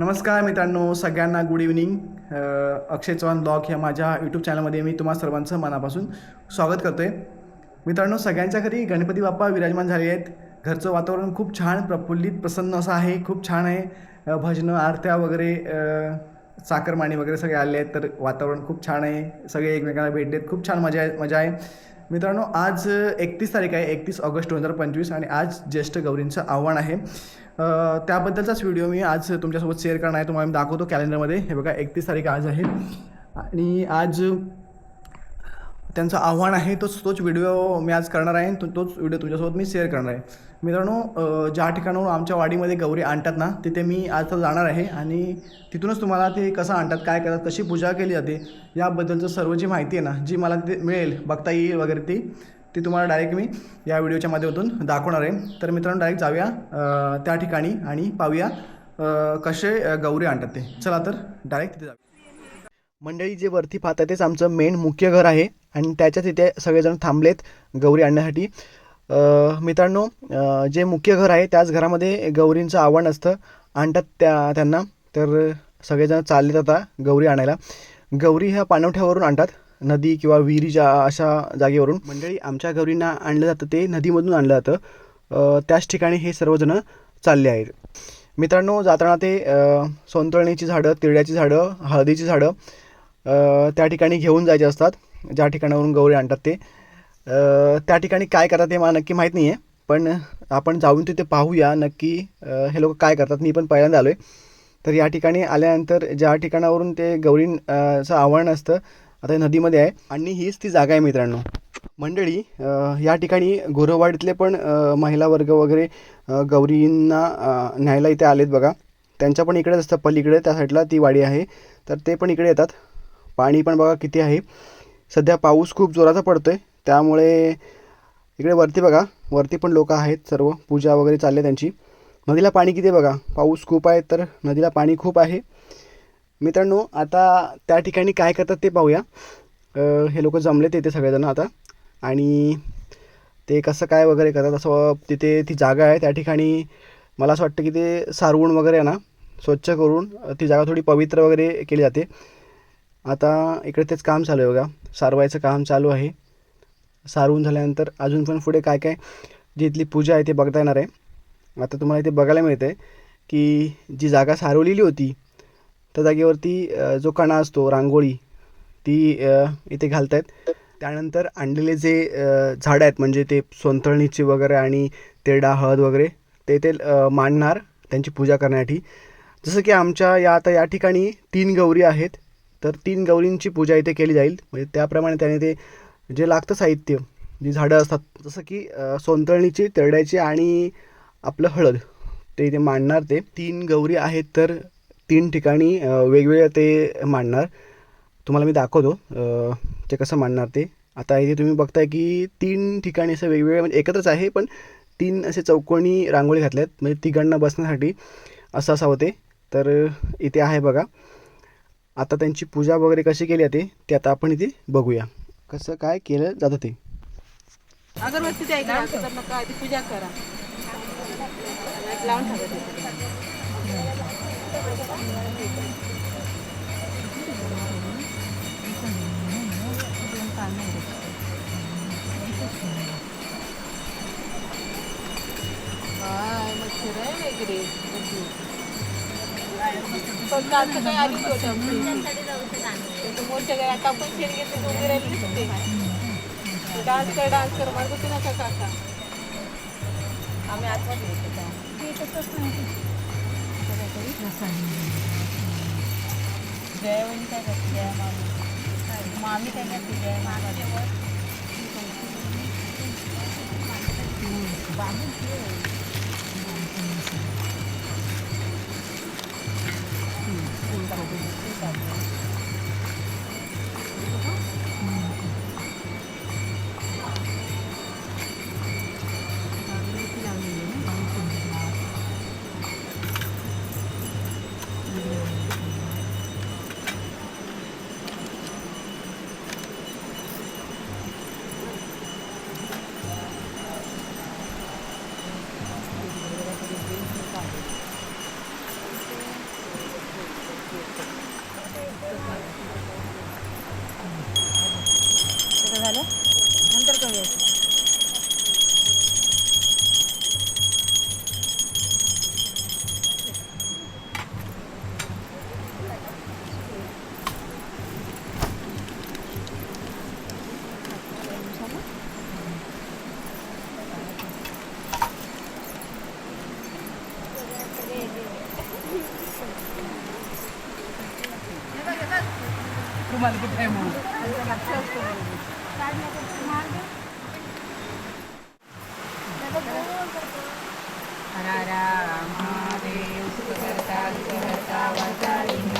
नमस्कार मित्रांनो सगळ्यांना good evening Akshay Chavan blog ह्या माझ्या यूट्यूब चॅनलमध्ये मी तुम्हा सर्वांचं मनापासून स्वागत करतो आहे मित्रांनो सगळ्यांच्या घरी गणपती बाप्पा विराजमान झाले आहेत. घरचं वातावरण खूप छान प्रफुल्लित प्रसन्न असं आहे. खूप छान आहे. भजनं आरत्या वगैरे अ, वगैरे सगळे आले आहेत तर वातावरण खूप छान आहे. सगळे एकमेकांना भेटलेत खूप छान मजा आहे मजा आहे. मित्रांनो आज एकतीस तारीख आहे एकतीस ऑगस्ट दोन हजार पंचवीस आणि आज ज्येष्ठ गौरींचं आव्हान आहे. त्याबद्दलचाच व्हिडिओ मी आज तुमच्यासोबत शेअर करणार आहे तुम्हाला मी दाखवतो कॅलेंडरमध्ये. हे बघा एकतीस तारीख आज आहे. आणि आज त्यांचं आव्हान आहे तोच तोच व्हिडिओ मी आज करणार आहे तो तोच व्हिडिओ तुमच्यासोबत मी शेअर करणार आहे. मित्रांनो ज्या ठिकाणाहून आमच्या वाडीमध्ये गौरी आणतात ना तिथे मी आज तर जाणार आहे आणि तिथूनच तुम्हाला ते कसं आणतात काय करतात कशी पूजा केली जाते याबद्दलचं सर्व जी माहिती आहे ना जी मला तिथे मिळेल बघता येईल वगैरे ती ती तुम्हाला डायरेक्ट मी या व्हिडिओच्या माध्यमातून दाखवणार आहे. तर मित्रांनो डायरेक्ट जाऊया त्या ठिकाणी आणि पाहूया कसे गौरी आणतात ते. चला तर डायरेक्ट तिथे जाऊया. मंडळी जे वरती पाहतात तेच आमचं मेन मुख्य घर आहे आणि त्याच्यात तिथे सगळेजण थांबलेत गौरी आणण्यासाठी. मित्रांनो जे मुख्य घर आहे त्याच घरामध्ये गौरींचं आव्हान असतं. आणतात त्या त्यांना. तर सगळेजण चालले जातात गौरी आणायला. गौरी ह्या पाणवठ्यावरून आणतात. नदी किंवा विहिरीच्या अशा जागेवरून. मंडळी आमच्या गौरींना आणलं जातं ते नदीमधून आणलं जातं. त्याच ठिकाणी हे सर्वजण चालले आहेत. मित्रांनो जाताना ते अ, सोनतळणीची झाडं तिरड्याची झाडं हळदीची झाडं त्या ठिकाणी घेऊन जायचे असतात. ज्या ठिकाणावरून गौरी आणतात ते. त्या ठिकाणी काय करतात ते मला नक्की माहीत नाही आहे पण आपण जाऊन तिथे पाहूया नक्की हे लोक काय करतात. मी पण पहिल्यांदा आलो आहे तर या ठिकाणी आल्यानंतर ज्या ठिकाणावरून ते गौरींचं आव्हान असतं आता हे नदीमध्ये आहे. आणि हीच ती जागा आहे मित्रांनो. मंडळी या ठिकाणी गोरवाडीतले पण महिला वर्ग वगैरे गौरींना न्यायला इथे आलेत बघा. त्यांच्या पण इकडेच असतं पलीकडे त्या साईडला ती वाडी आहे. तर ते पण इकडे येतात. पाणी पण बघा किती आहे. सध्या पाऊस खूप जोराचा पडतो आहे त्यामुळे इकडे वरती बघा वरती पण लोक आहेत सर्व पूजा वगैरे चालली त्यांची. नदीला पाणी किती आहे बघा? पाऊस खूप आहे तर नदीला पाणी खूप आहे. मित्रांनो आता त्या ठिकाणी काय करतात ते पाहूया. हे लोक जमलेत तिथे सगळेजण आता. आणि ते कसं काय वगैरे करतात असं तिथे ती जागा आहे. त्या ठिकाणी मला असं वाटतं की ते सारवून वगैरे आहे ना स्वच्छ करून ती जागा थोडी पवित्र वगैरे केली जाते. आता इकडे तेच काम चालू आहे बघा. सारवायचं काम चालू आहे. सारवून झाल्यानंतर अजून पण पुढे काय काय जी इथली पूजा आहे ते बघता येणार आहे. आता तुम्हाला इथे बघायला मिळतं आहे की जी जागा सारवलेली होती त्या जागेवरती जो कणा असतो रांगोळी ती इथे घालत आहेत त्यानंतर आणलेले जे झाडं आहेत म्हणजे ते सोनतळणीची वगैरे आणि तेरडा हळद वगैरे ते ते मांडणार त्यांची पूजा करण्यासाठी. जसं की आमच्या या आता या ठिकाणी तीन गौरी आहेत तर तीन गौरींची पूजा इथे केली जाईल. म्हणजे त्याप्रमाणे त्याने ते जे लागतं साहित्य जी झाडं असतात जसं की अ, सोनतळणीची तेरड्याची आणि आपलं हळद ते इथे मांडणार ते. तीन गौरी आहेत तर तीन ठिकाणी वेगवेगळ्या वेगवेगळे ते मांडणार. तुम्हाला मी दाखवतो ते कसं मांडणार ते. आता इथे तुम्ही बघताय की तीन ठिकाणी असं वेगवेगळे म्हणजे एकत्रच आहे पण तीन असे चौकोनी रांगोळी घातल्यात म्हणजे तिघांना बसण्यासाठी असं असावं ते. तर इथे आहे बघा. आता त्यांची पूजा वगैरे कशी केली जाते ते आता आपण इथे बघूया. कसं काय केलं जातं ते. अगरबत्ती द्या इकडे आता तर नका आधी पूजा करा. लावून ठेवा काय मच्छर आहे इकडे फक्त आता काही आली तो बोलते गए आता पण शेर घेतले तो उभे राहिले होते काय डान्स कर डान्स कर म्हणत होते ना काका आम्ही आतमध्ये येतो का ते तसंच सांगते जयवणी काय करते मामी? मामी काय करते जय मामी? Thank you. 嗯。रुमाल कुठे हरा राम देव सुखकर्ता दुखहर्ता वाचारी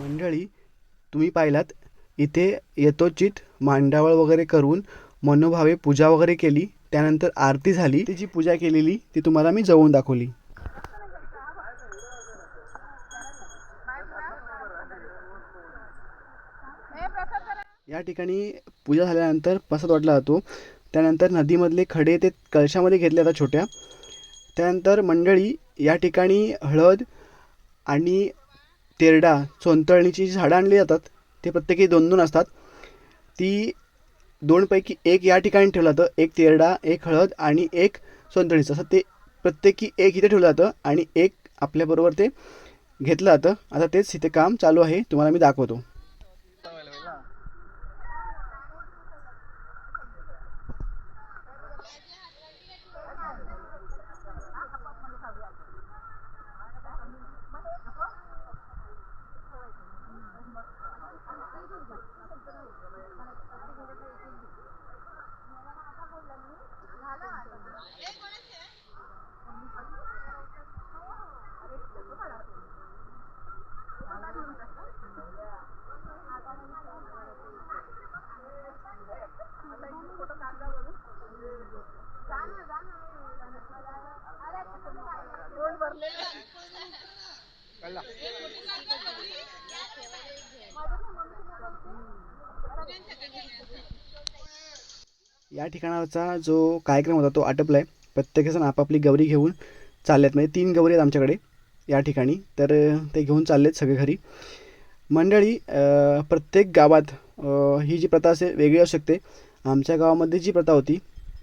मंडळी तुम्ही पाहिलात इथे यथोचित मांडावळ वगैरे करून मनोभावे पूजा वगैरे केली त्यानंतर आरती झाली ती जी पूजा केलेली ती तुम्हाला मी जवळून दाखवली. या ठिकाणी पूजा झाल्यानंतर प्रसाद वाटला जातो. त्यानंतर नदीमधले खडे ते कळशामध्ये घेतले जातात छोट्या. त्यानंतर मंडळी या ठिकाणी हळद आणि तेरडा सोंतळणीची जी झाडं आणली जातात ते प्रत्येकी दोन दोन असतात. ती दोनपैकी एक या ठिकाणी ठेवलं जातं. एक तेरडा एक हळद आणि एक सोंतळीचं असं ते प्रत्येकी एक इथे ठेवलं जातं आणि एक आपल्याबरोबर ते घेतलं जातं. आता तेच इथे काम चालू आहे. तुम्हाला मी दाखवतो. या ठिकाणाचा जो कार्यक्रम होता तो आटपला आहे प्रत्येकजण आपापली गौरी घेऊन चाललेत. म्हणजे तीन गौरी आहेत आमच्याकडे या ठिकाणी. तर ते घेऊन चाललेत सगळे घरी. मंडळी प्रत्येक गावात ही जी प्रथा असे वेगळी असू शकते. आमच्या गावामध्ये जी प्रथा होती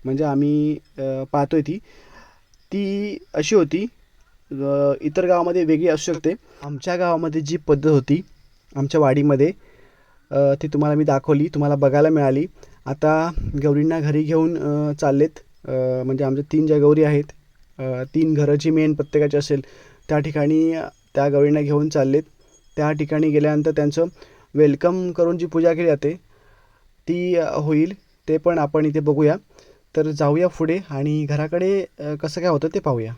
म्हणजे आम्ही पाहतोय ती ती अशी होती इतर गावामध्ये वेगळी असू शकते. आमच्या गावामध्ये जी पद्धत होती आमच्या वाडीमध्ये ती तुम्हाला मी दाखवली तुम्हाला बघायला मिळाली. आता गौरींना घरी घेऊन चाललेत. म्हणजे आमच्या तीन ज्या गौरी आहेत तीन घरं जी मेन प्रत्येकाची असेल त्या ठिकाणी त्या गौरींना घेऊन चाललेत. त्या ठिकाणी गेल्यानंतर त्यांचं वेलकम करून जी पूजा केली जाते ती होईल ते पण आपण इथे बघूया. तर जाऊया पुढे आणि घराकडे कसं काय होतं ते पाहूया.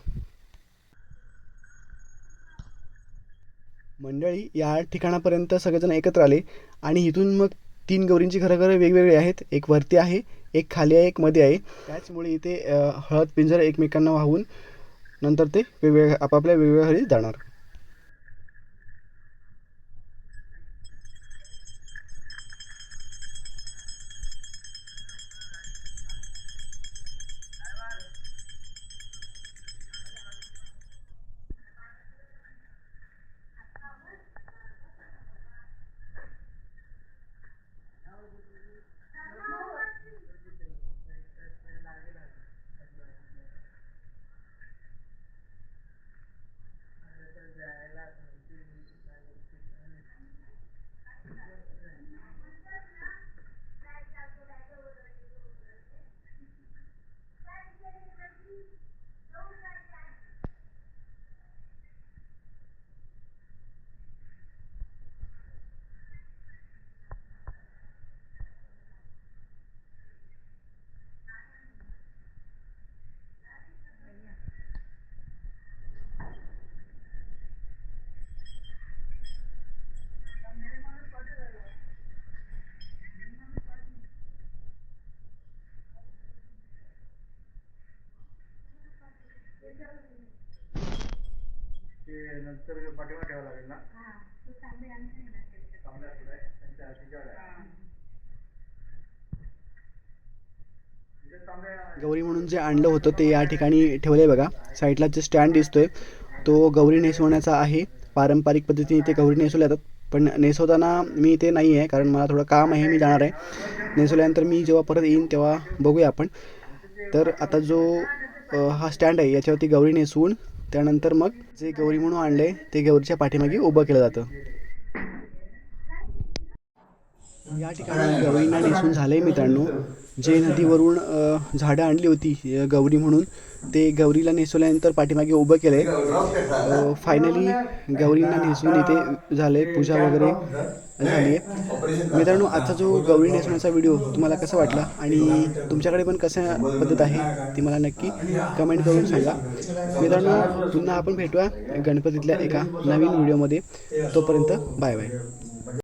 मंडळी या ठिकाणापर्यंत सगळेजण एकत्र आले. आणि इथून मग तीन गौरींची घरं घरं वेगवेगळी आहेत. एक वरती आहे एक खाली आहे एक मध्ये आहे. त्याचमुळे इथे हळद पिंजर एकमेकांना वाहून नंतर ते वेगवेगळ्या आपापल्या वेगवेगळ्या घरी जाणार. नंतर पाठीमागे ठेवावं लागेल ना? गौरी म्हणून जे आणलं होतं ते या ठिकाणी ठेवलं आहे बघा. साईडला जे स्टँड दिसतोय तो गौरी नेसवण्याचा आहे. पारंपरिक पद्धतीने ते गौरी नेसवल्या जातात. पण नेसवताना मी इथे नाही आहे कारण मला थोडं काम आहे मी जाणार आहे. नेसवल्यानंतर मी जेव्हा परत येईन तेव्हा बघूया आपण. तर आता जो हा स्टँड आहे. याच्यावरती गौरी नेसवून त्यानंतर मग जे गौरी म्हणून आणले ते गौरीच्या पाठीमागे उभं केलं जातं. या ठिकाणी गौरींना नेसून झालंय मित्रांनो. जे नदीवरून झाडं आणली होती गौरी म्हणून ते गौरीला नेसवल्यानंतर पाठीमागे उभं केलं आहे फायनली गौरींना नेसून इथे झाले पूजा वगैरे. झाली आहे मित्रांनो आजचा जो गौरी नेसवण्याचा व्हिडिओ तुम्हाला कसा वाटला? आणि तुमच्याकडे पण कसं पद्धत आहे ती मला नक्की कमेंट करून सांगा. मित्रांनो पुन्हा आपण भेटूया गणपतीतल्या एका नवीन व्हिडिओमध्ये तोपर्यंत बाय बाय